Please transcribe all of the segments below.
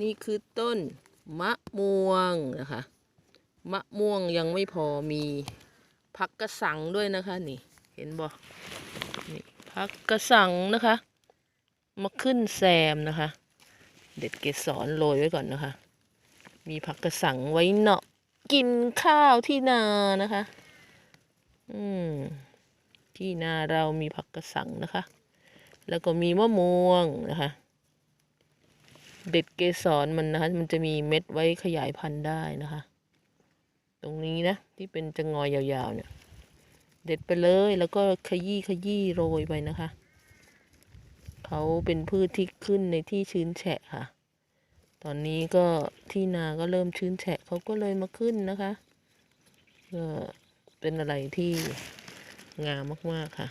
นี่คือต้นมะม่วงนะคะ มะม่วงยังไม่พอมีพักกระสังด้วยนะคะนี่เห็นบ่นี่พักกระสังนะคะ มาขึ้นแซมนะคะ เด็ดเกสรโรยไว้ก่อนนะคะ มีผักกระสังไว้เนาะกินข้าวที่นานะคะ อืมที่นาเรามีผักกระสังนะคะ แล้วก็มีมะม่วงนะคะ เด็ดเกสรมันนะคะ มันจะมีเม็ดไว้ขยายพันธุ์ได้นะคะ ตรงนี้นะ ที่เป็นจะงอยยาวๆเนี่ย เด็ดไปเลยแล้วก็ขยี้ขยี้โรยไปนะคะ เขาเป็นพืชที่ขึ้นในที่ชื้นแฉะค่ะ ตอนนี้ก็ที่นาก็เริ่มชื้นแฉะเขาก็เลยมาขึ้นนะคะก็เป็นอะไรที่งามมากๆค่ะ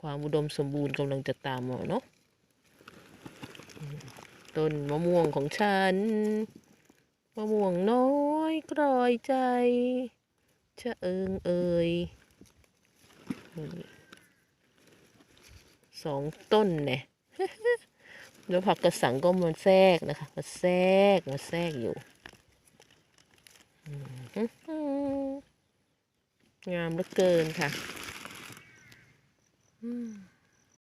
ความอุดมสมบูรณ์กำลังจะตามมาเนาะ ต้นมะม่วงของฉัน มะม่วงน้อยกรอยใจชะเอิงเอ่ยนี่สองต้นเนี่ยแล้วผักกระสังก็มาแทรกนะคะมาแทรกมาแทรกอยู่งามเหลือเกินค่ะ อืม